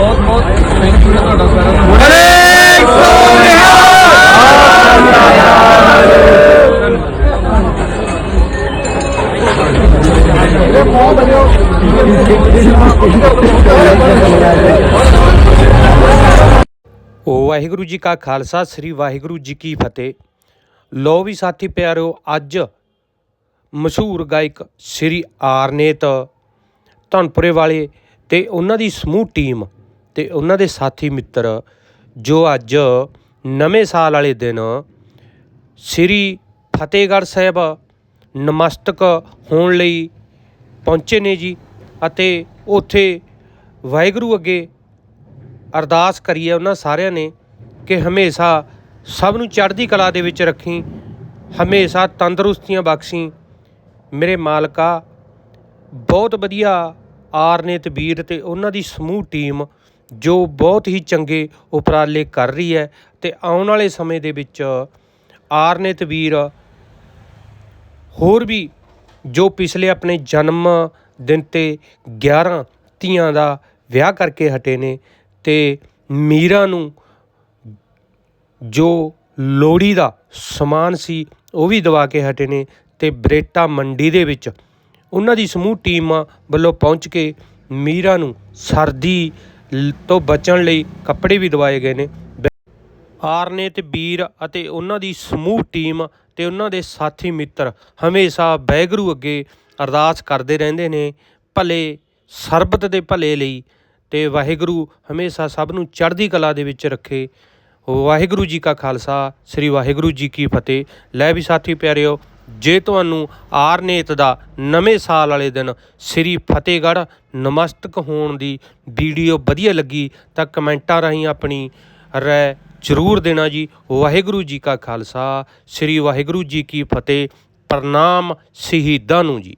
ਬਹੁਤ ਬਹੁਤ thank you ਤੁਹਾਡਾ ਸਾਰਾ ਵਾਹਿਗੁਰੂ ਜੀ ਕਾ ਖਾਲਸਾ ਸ੍ਰੀ ਵਾਹਿਗੁਰੂ ਜੀ ਕੀ ਫਤਿਹ ਲੋ ਵੀ ਸਾਥੀ ਪਿਆਰਿਓ ਅੱਜ ਮਸ਼ਹੂਰ ਗਾਇਕ ਸ੍ਰੀ ਆਰਨੇਤ ਧਨਪੁਰੇ ਵਾਲੇ ਅਤੇ ਉਹਨਾਂ ਦੀ ਸਮੂਹ ਟੀਮ ਅਤੇ ਉਹਨਾਂ ਦੇ ਸਾਥੀ ਮਿੱਤਰ ਜੋ ਅੱਜ ਨਵੇਂ ਸਾਲ ਵਾਲੇ ਦਿਨ ਸ੍ਰੀ ਫਤਿਹਗੜ੍ਹ ਸਾਹਿਬ ਨਮਸਤਕ ਹੋਣ ਲਈ ਪਹੁੰਚੇ ਨੇ ਜੀ ਅਤੇ ਉੱਥੇ ਵਾਹਿਗੁਰੂ ਅੱਗੇ ਅਰਦਾਸ ਕਰੀਏ ਉਹਨਾਂ ਸਾਰਿਆਂ ਨੇ ਕਿ ਹਮੇਸ਼ਾ ਸਭ ਨੂੰ ਚੜ੍ਹਦੀ ਕਲਾ ਦੇ ਵਿੱਚ ਰੱਖੀ, ਹਮੇਸ਼ਾ ਤੰਦਰੁਸਤੀਆਂ ਬਖਸ਼ੀ ਮੇਰੇ ਮਾਲਕਾ, ਬਹੁਤ ਵਧੀਆ ਆਰਨੇਤ ਵੀਰ ਅਤੇ ਉਹਨਾਂ ਦੀ ਸਮੂਹ ਟੀਮ ਜੋ ਬਹੁਤ ਹੀ ਚੰਗੇ ਉਪਰਾਲੇ ਕਰ ਰਹੀ ਹੈ ਤੇ ਆਉਣ ਵਾਲੇ ਸਮੇਂ ਦੇ ਵਿੱਚ ਆਰਨੇਤ ਵੀਰ ਹੋਰ ਵੀ ਜੋ ਪਿਛਲੇ ਆਪਣੇ ਜਨਮ ਦਿਨ ਤੇ 11 ਧੀਆਂ ਦਾ ਵਿਆਹ ਕਰਕੇ ਹਟੇ ਨੇ ਤੇ ਮੀਰਾ ਨੂੰ ਜੋ ਲੋੜੀ ਦਾ ਸਮਾਨ ਸੀ ਉਹ ਵੀ ਦਵਾ ਕੇ ਹਟੇ ਨੇ ਤੇ ਬਰੇਟਾ ਮੰਡੀ ਦੇ ਵਿੱਚ ਉਹਨਾਂ ਦੀ ਸਮੂਹ ਟੀਮ ਵੱਲੋਂ ਪਹੁੰਚ ਕੇ ਮੀਰਾ ਨੂੰ ਸਰਦੀ ਤੋਂ ਬਚਣ ਲਈ ਕੱਪੜੇ ਵੀ ਦਵਾਏ ਗਏ ਨੇ। ਆਰਨੇ ਤੇ ਵੀਰ ਅਤੇ ਉਹਨਾਂ ਦੀ ਸਮੂਹ ਟੀਮ ਤੇ ਉਹਨਾਂ ਦੇ ਸਾਥੀ ਮਿੱਤਰ ਹਮੇਸ਼ਾ ਬੈਗਰੂ ਅੱਗੇ ਅਰਦਾਸ ਕਰਦੇ ਰਹਿੰਦੇ ਨੇ, ਭਲੇ ਸਰਬਤ ਦੇ ਭਲੇ ਲਈ ਤੇ ਵਾਹਿਗੁਰੂ ਹਮੇਸ਼ਾ ਸਭ ਨੂੰ ਚੜ੍ਹਦੀ ਕਲਾ ਦੇ ਵਿੱਚ ਰੱਖੇ। ਵਾਹਿਗੁਰੂ ਜੀ ਕਾ ਖਾਲਸਾ, ਸ੍ਰੀ ਵਾਹਿਗੁਰੂ ਜੀ ਕੀ ਫਤਿਹ। ਲੈ ਵੀ ਸਾਥੀ ਪਿਆਰਿਓ ਜੇ ਤੁਹਾਨੂੰ ਆਰਨੇਤ ਦਾ ਨਵੇਂ ਸਾਲ ਵਾਲੇ ਦਿਨ ਸ੍ਰੀ ਫਤਿਹਗੜ੍ਹ ਨਮਸਤਕ ਹੋਣ ਦੀ ਵੀਡੀਓ ਵਧੀਆ ਲੱਗੀ ਤਾਂ ਕਮੈਂਟਾਂ ਰਾਹੀਂ ਆਪਣੀ ਰਾਏ ਜ਼ਰੂਰ ਦੇਣਾ ਜੀ। ਵਾਹਿਗੁਰੂ ਜੀ ਕਾ ਖਾਲਸਾ, ਸ੍ਰੀ ਵਾਹਿਗੁਰੂ ਜੀ ਕੀ ਫਤਿਹ, ਪ੍ਰਣਾਮ ਸ਼ਹੀਦਾਂ ਨੂੰ ਜੀ।